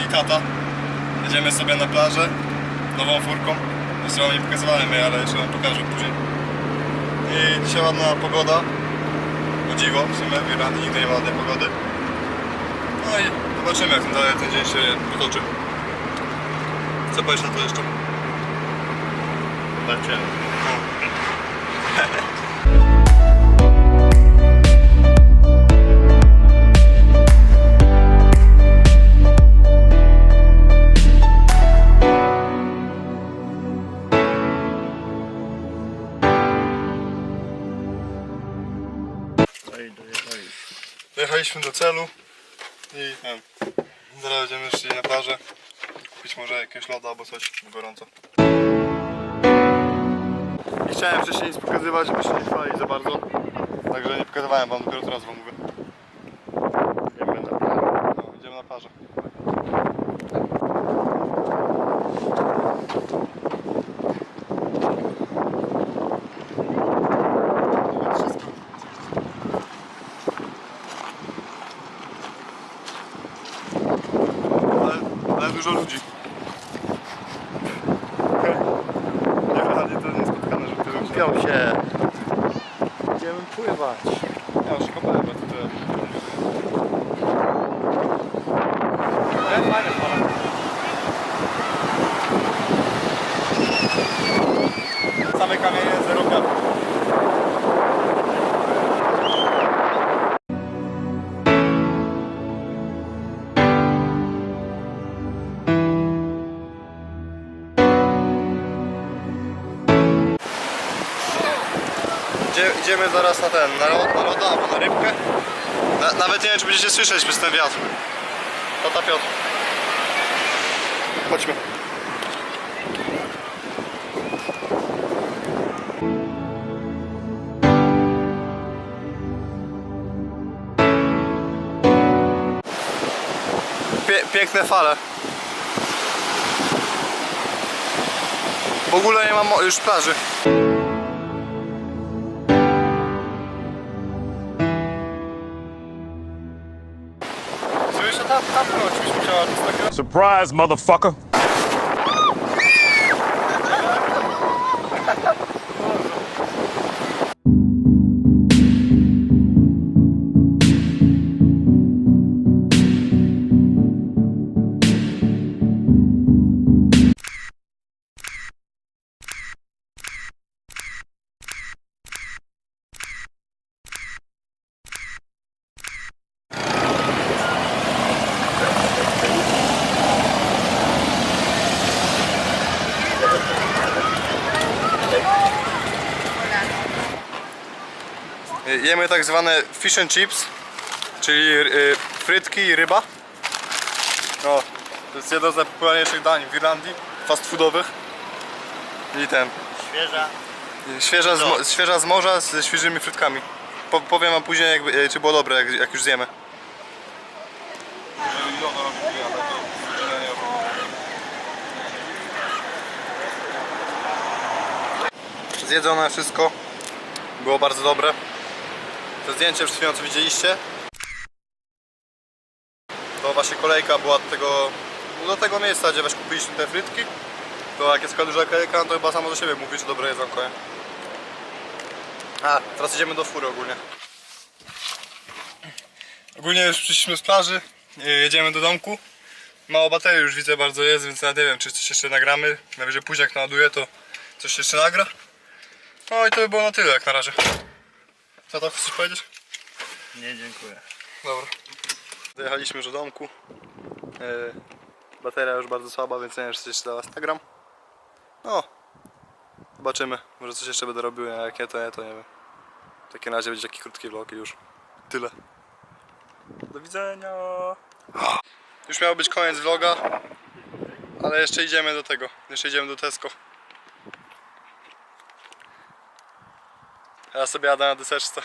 i tata. Jedziemy sobie na plażę nową furką. Jeszcze wam nie pokazywałem jej, ale jeszcze wam pokażę później. I dzisiaj ładna pogoda. O dziwo, w sumie w Irlandii nigdy nie ma ładnej pogody. No i zobaczymy jak ten, dalej ten dzień się potoczy. Co powiesz na to jeszcze? Zobaczymy. Dojechaliśmy do celu i zaraz będziemy szli na plażę. Kupić może jakiegoś loda albo coś bo gorąco. Nie chciałem wcześniej nic pokazywać, żeby się nie chwalić za bardzo. Także nie pokazywałem wam, dopiero teraz wam mówię. Idziemy na plażę. No, idziemy na plażę. Ale, ale dużo ludzi. Nie, w Irlandii to nie spotkane, żeby tyle ludzi. Kupią się. Idziemy pływać. Ja już Idzie, idziemy zaraz na ten, na, lod, na loda albo na rybkę. Na, nawet nie wiem, czy będziecie słyszeć przez ten wiatr. Tata Piotr. Chodźmy. Pie piękne fale. W ogóle nie mam już plaży. Surprise, motherfucker. Jemy tak zwane fish and chips, czyli y, frytki i ryba. No, to jest jedno z najpopularniejszych dań w Irlandii, fast foodowych. I ten, Świeża. świeża z, mo- świeża z morza ze świeżymi frytkami. Po, powiem wam później, jakby, y, czy było dobre, jak, jak już zjemy. Zjedzone wszystko. Było bardzo dobre. To zdjęcie przed chwilą co widzieliście. To właśnie kolejka była do tego, no do tego miejsca, gdzie weź kupiliśmy te frytki. To jak jest taka duża kolejka, to chyba samo do siebie mówi, że dobre jedzonko, nie? A, teraz idziemy do fury ogólnie. Ogólnie już przyszliśmy z plaży, y, jedziemy do domku. Mało baterii już widzę bardzo jest, więc ja nie wiem czy coś jeszcze nagramy. Najwyżej później jak naładuję to coś jeszcze nagra. No i to by było na tyle jak na razie. To chcesz powiedzieć? Nie, dziękuję. Dobra. Dojechaliśmy już do domku. Yy, bateria już bardzo słaba, więc nie wiem, czy coś jeszcze dla Was nagram. No. Zobaczymy. Może coś jeszcze będę robił, a jak nie, to nie, to nie wiem. W takim razie będzie taki krótki vlog i już. Tyle. Do widzenia. Już miał być koniec vloga. Ale jeszcze idziemy do tego. Jeszcze idziemy do Tesco. Ja sobie jadę na deseczce.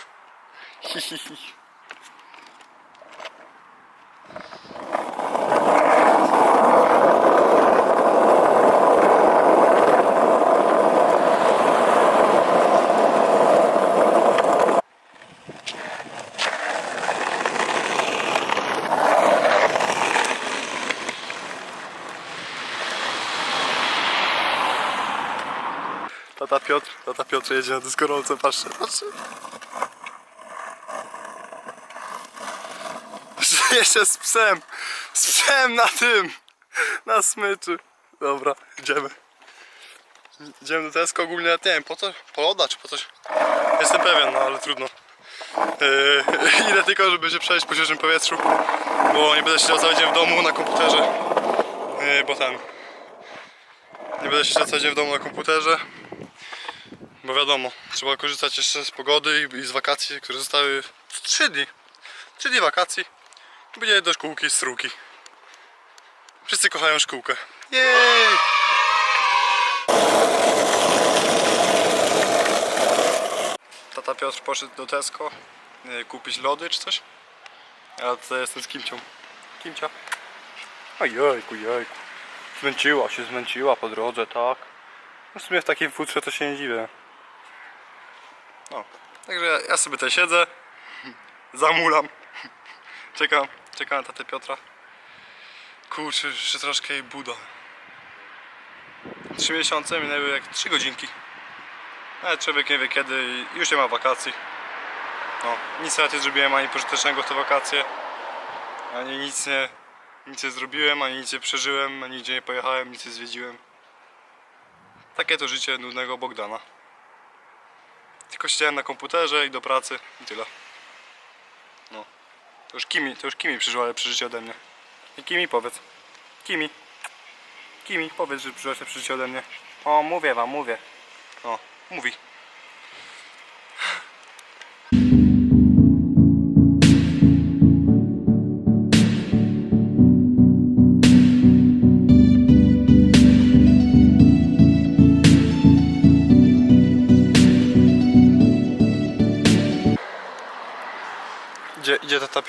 Tata Piotr, tata Piotr jedzie na dyskorolce, patrzcie, patrzcie. Jeszcze z psem, z psem na tym, na smyczy. Dobra, idziemy. Idziemy do Tesco ogólnie, nie wiem po co, po loda czy po coś. Jestem pewien, no ale trudno. Yy, idę tylko, żeby się przejść po świeżym powietrzu, bo nie będę siedział cały dzień w domu na komputerze, yy, bo ten, nie będę siedział cały dzień w domu na komputerze, bo wiadomo, trzeba korzystać jeszcze z pogody i, z wakacji, które zostały 3 dni, 3 dni wakacji, będzie do szkółki, struki. Wszyscy kochają szkółkę. Jej! Tata Piotr poszedł do Tesco y, kupić lody czy coś. Ja tutaj jestem z Kimcią. Kimcia. Ojejku, jejku. Zmęczyła się, zmęczyła po drodze, tak. No w sumie w takiej futrze to się nie dziwię. No, także ja, sobie tutaj siedzę, zamulam. Czekam, czekam na tatę Piotra. Kurczę, jeszcze troszkę jej buda. Trzy miesiące minęły jak trzy godzinki. Ale człowiek nie wie kiedy i już nie ma wakacji. No, nic nawet nie zrobiłem ani pożytecznego w te wakacje. Ani nic nie, nic nie zrobiłem, ani nic nie przeżyłem, ani nigdzie nie pojechałem, nic nie zwiedziłem. Takie to życie nudnego Bogdana. Tylko siedziałem na komputerze i do pracy i tyle. No. To już Kimi, to już Kimi przeżyła lepsze życie ode mnie. I Kimi powiedz. Kimi. Kimi, powiedz, że przeżyłaś lepsze życie ode mnie. O, mówię wam, mówię. O, mówi.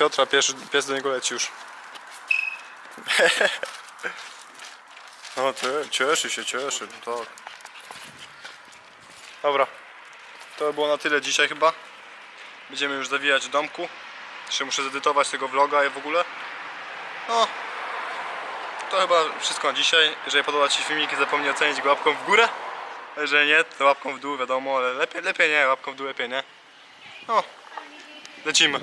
Piotra, pies, pies do niego leci już. No ty, cieszy się, cieszy, no tak. Dobra, to by było na tyle dzisiaj chyba. Będziemy już zawijać w domku. Jeszcze muszę zedytować tego vloga i w ogóle. No, to chyba wszystko na dzisiaj. Jeżeli podoba Ci się filmik, zapomnij ocenić go łapką w górę. Jeżeli nie, to łapką w dół, wiadomo, ale lepiej, lepiej nie, łapką w dół lepiej nie. No, lecimy.